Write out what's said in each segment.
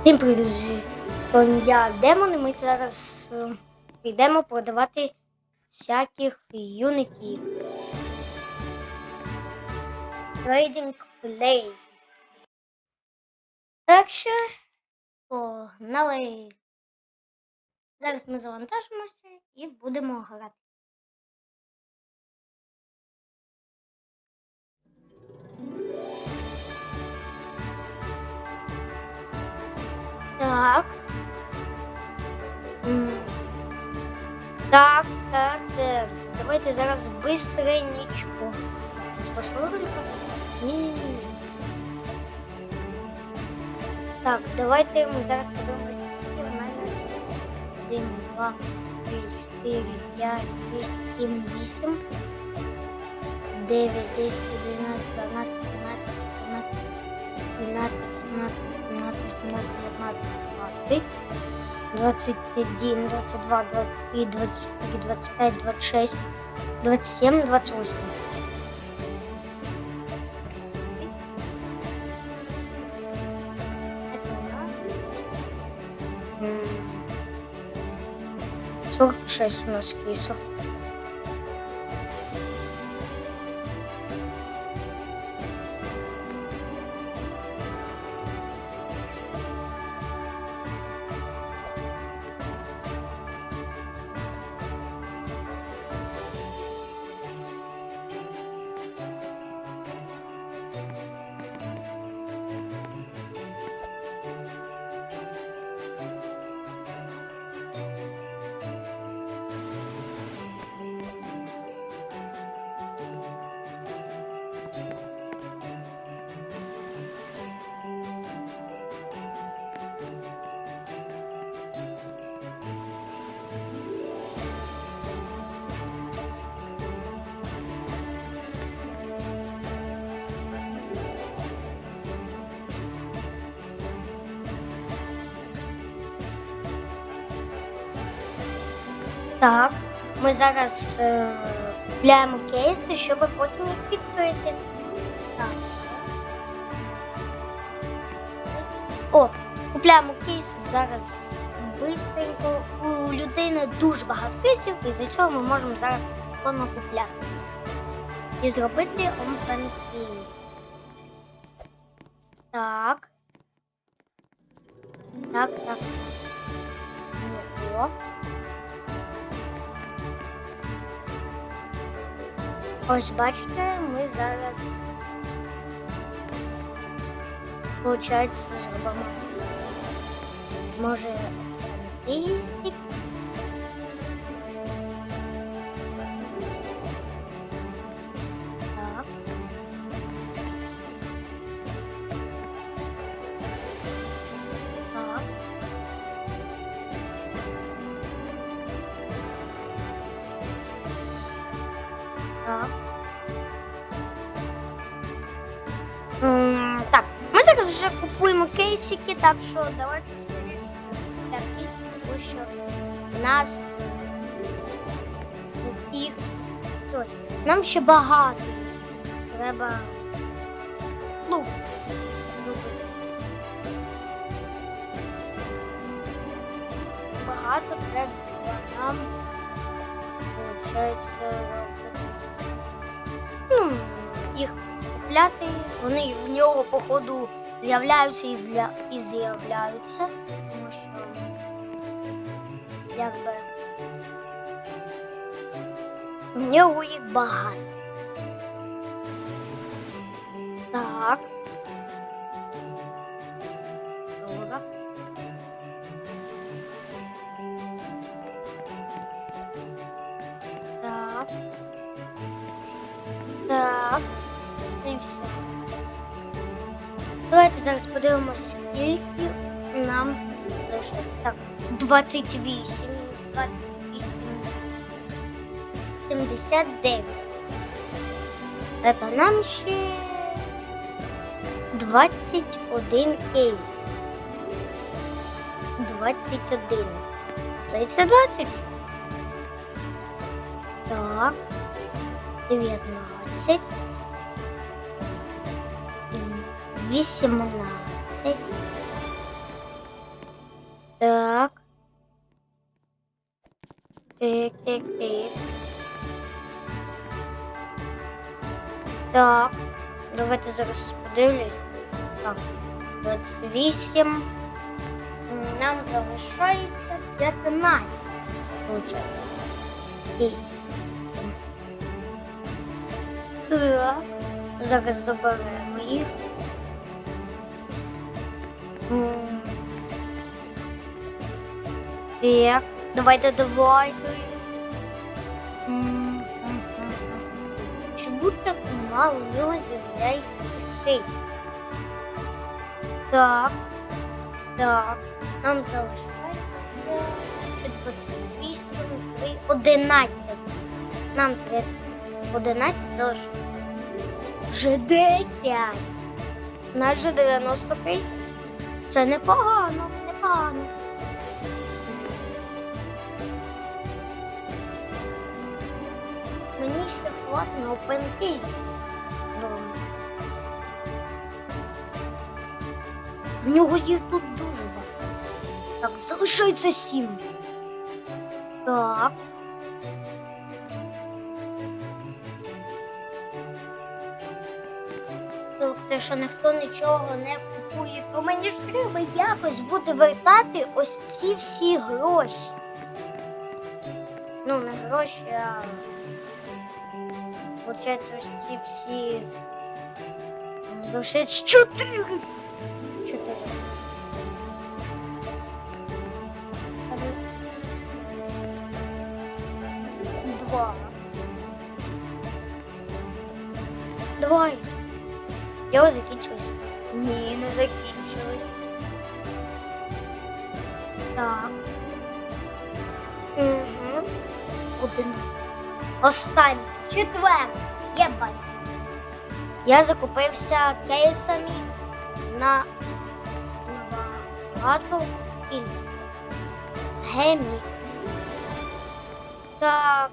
Всім привіт, друзі. Сьогодні я демон, і ми зараз е, йдемо продавати всяких юнитів. Trading Place. Так що погнали. Зараз ми завантажимося і будемо грати. Так. М. Так, так, так. Давайте зараз быстренечко. Спошло Ні, ні, ні. Так, давайте ми зараз подивимося. скільки в мене 1, 2, 3, 4, 5, 6, 7, 8, 9, 10, 11, 20, 21, 22, 23, 24, 25, 26, 27, 28. Это у нас, м, 46 у нас кейсов. Так, ми зараз е, купляємо кейси, щоб потім їх відкрити. Так. О, купляємо кейс зараз бистренько. У людини дуже багато кейсів, і за цього ми можемо зараз повно купляти. І зробити омпен кейс. Так. Так, так. Ну, Ось бачите, ми зараз виходить зробимо. Може антисік. Купуємо кейсики, так що давайте скоріше тому що в нас Ось, нам ще багато. Треба ну. Багато треба нам робити. Ну, їх купляти. Вони в нього, походу, з'являються і, зля... і з'являються. Тому що якби в нього їх багато. Так. Давайте зараз подивимося, скільки нам залишається. Так, 28, мінус 28, 79. Это нам ще 21 ейс. 21. Це 20. Так. 19. 18. Так. Тик, тик, тик. Так. Давайте зараз подивлюсь. Так. 28. Нам залишається 15. Получається. Десять. Так. Зараз заберемо їх. Так. Давайте, давайте. Чому так мало у нього з'являється цих Так. Так. Нам залишається 28, 11. Нам 11 залишається. Вже 10. У нас 90 тисяч. Це непогано, непогано. Мені ще хватить на В нього їх тут дуже багато. Так, залишається сім. Так. Тобто, що ніхто нічого не купує, то мені ж треба якось буде вертати ось ці всі гроші. Ну, не гроші, а Получається, ось ці всі. Залишається чотири. Чотири. Два. Давай. Його закінчилось. Ні, не закінчилось. Так. Угу. Один. Останній. Четвертий. Я бачу. Я закупився кейсами на багато і гемі. Так.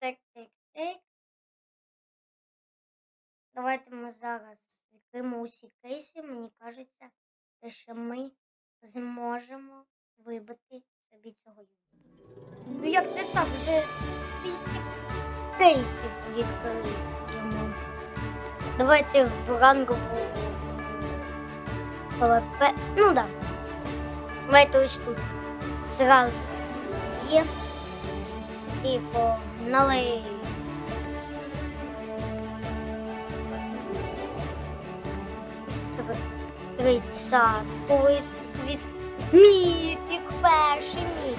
Так, так, так. Давайте ми зараз відкриємо усі кейси. Мені кажеться, що ми зможемо вибити собі цього юніта. Ну як не так, вже 200 кейсів відкриємо. Давайте в рангову ПВП. Ну да. Давайте ось тут зразу є. І погнали. Тридцятку від міфік, перший міфік.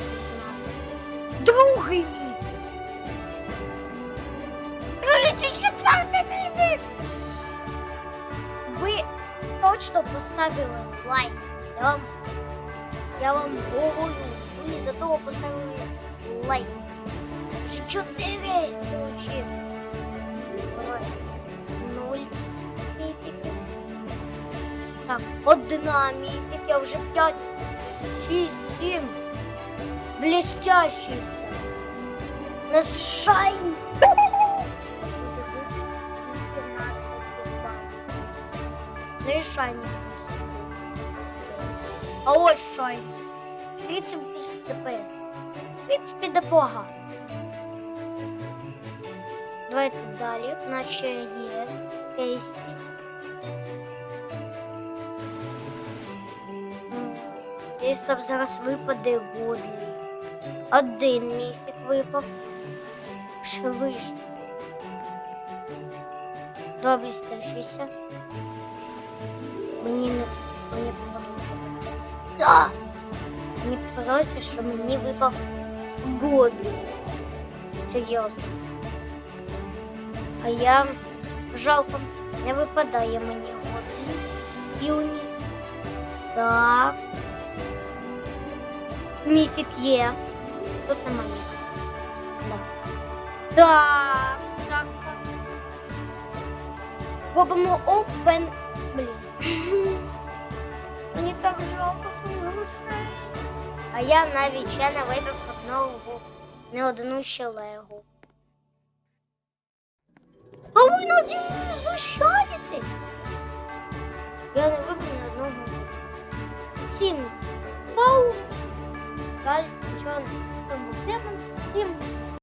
Другий міфік. Тридцять четвертий міфік. Ви точно поставили лайк. Я вам, я вам говорю, ви за того поставили лайк. Чотири получив. Так, одна міфік, я вже п'ять, шість, сім. Блестящийся. Нас шайн. Ну і шайні. А ось шайн. 30 тисяч ДПС. В принципі, непогано. Давайте далі. У нас ще є кейси. Десь там зараз випаде годлі. Один міфік випав. Вийшло. Добре, стащуся. Мені не мені подобається. Да! Мені показалось, що мені випав годлі. Серйозно. А я жалко, не випадає мені годлі. Юні. Так. Міфік є. Тут немає. Да. Так, так, так. Робимо open. Блін. Мені так жалко своїх. А я навіть ще не вибив одного, не одну ще легу. Та ви наді знущаєтесь? Я не вибив всім пау. Далі нічого не потрібно. Всім